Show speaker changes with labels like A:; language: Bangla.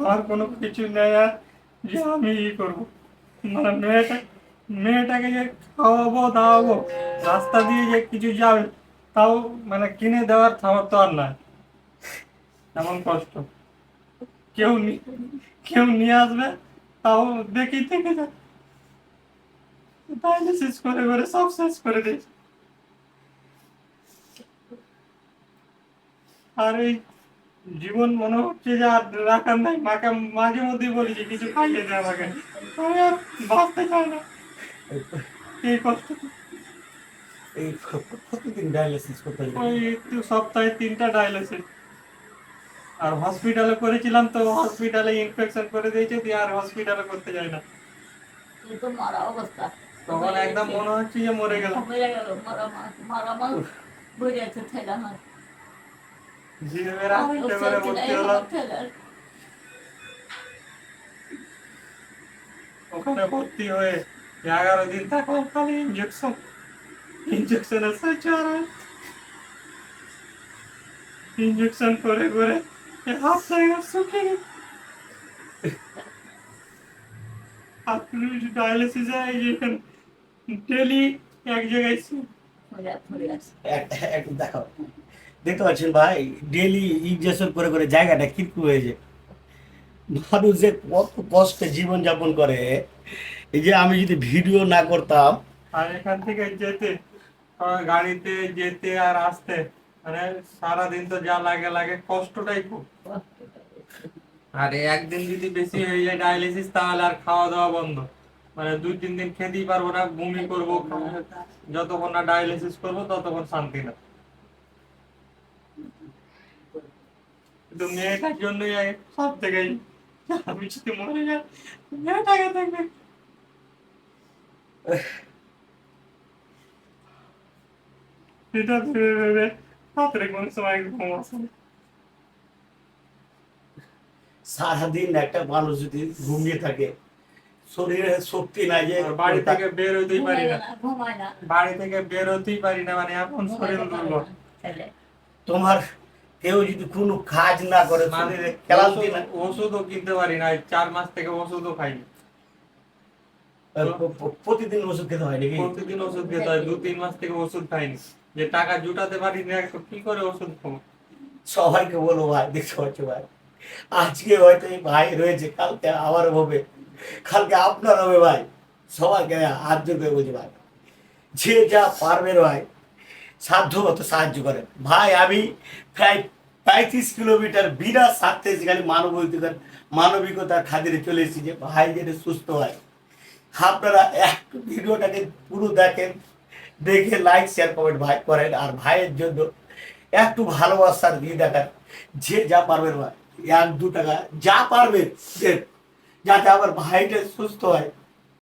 A: আমার কোনো কিছু নেই আর যে আমি ই করব। মানে মেয়েটা, মেয়েটাকে যে খাওয়াবো, দাওয়াবো, রাস্তা দিয়ে যে কিছু যাবে, তাও মানে কিনে দেওয়ার সামর্থ্য আর নাই। এমন কষ্ট। কেউ কেউ নিয়ে আসবে, তাও দেখি থেকে যায় ডায়ালিসিস করে করে সব শেষ করে দিয়েছে। আর এই জীবন মনে হচ্ছে যে আর রাখার নাই। মাকে মাঝে মধ্যে বলি যে কিছু খাইয়ে দে আমাকে। আমি আর বাঁচতে চাই না। এই কষ্ট।
B: এই প্রতিদিন ডায়ালিসিস করতে
A: ওই একটু সপ্তাহে তিনটা ডায়ালিসিস আর হসপিটালে করেছিলাম তো হসপিটালে ইনফেকশন করে দিয়েছে দিয়ে আর হসপিটালে করতে যাই না।
C: তো মারা অবস্থা।
A: তখন একদম মনে হচ্ছে যে মরে গেলাম।
C: মরে গেল। মারা মারা
A: জিভে রাখতে করে ভর্তি হলাম ওখানে ভর্তি হয়ে এগারো দিন থাকলাম খালি ইঞ্জেকশন ইঞ্জেকশনের সাহায্য ইঞ্জেকশন করে করে হাত জায়গা শুকিয়ে আপনি ডায়ালিসিসে এই যে এখানে ডেলি এক জায়গায়
B: দেখাও দেখতে পাচ্ছেন ভাই ডেলি ইনজেকশন করে করে জায়গাটা কীরকম হয়েছে। মানুষ যে কত কষ্টে জীবন যাপন করে। এই যে আমি যদি ভিডিও না করতাম।
A: আর এখান থেকে যেতে গাড়িতে যেতে আর আসতে মানে সারাদিন তো যা লাগে লাগে, কষ্টটাই খুব। আর একদিন যদি বেশি হয়ে যায় ডায়ালিসিস তাহলে আর খাওয়া দাওয়া বন্ধ। মানে দুই তিন দিন খেতেই পারব না, বমি করব, যতক্ষণ না ডায়ালিসিস করব, ততক্ষণ শান্তি না। কিন্তু মেয়েটার জন্যই আগে সব থেকেই আমি যদি মরে যাই মেয়েটাকে দেখবে। এটা ভেবে ভেবে রাত্রে কোন সময় ঘুম আসে
B: সারাদিন একটা মানুষ যদি ঘুমিয়ে থাকে শরীরে শক্তি নাই যে
A: আর বাড়ি থেকে বের হতেই পারি না। বাড়ি থেকে বের হতেই পারি না মানে এখন শরীর দুর্বল।
B: তোমার কেউ যদি কোনো কাজ না করে শরীরে ক্লান্তি না
A: ওষুধও কিনতে পারি না চার মাস থেকে ওষুধও খাইনি।
B: প্রতিদিন ওষুধ খেতে হয় নাকি?
A: প্রতিদিন ওষুধ খেতে হয় দু তিন মাস থেকে ওষুধ খাইনি। যে টাকা জুটাতে পারি না কি করে ওষুধ খাব?
B: সবাইকে বলো ভাই দেখতে পাচ্ছ ভাই। আজকে হয়তো এই ভাই রয়েছে কালকে আবার হবে। কালকে আপনার হবে ভাই। সবাইকে হাত জোর করে বলছি ভাই যে যা পারবেন ভাই সাধ্য মতো সাহায্য করেন। ভাই, আমি প্রায় পঁয়ত্রিশ কিলোমিটার বিনা স্বার্থে সেখানে মানবিকতার মানবিকতার খাতিরে চলে এসেছি যে ভাই যেটা সুস্থ হয়। আপনারা একটু ভিডিওটাকে পুরো দেখেন, দেখে লাইক শেয়ার কমেন্ট ভাই করেন। আর ভাইয়ের জন্য একটু ভালোবাসার দিয়ে দেখান, যে যা পারবেন ভাই। এক, দু টাকা যা পারবেন যাতে আমার ভাইটা সুস্থ হয়।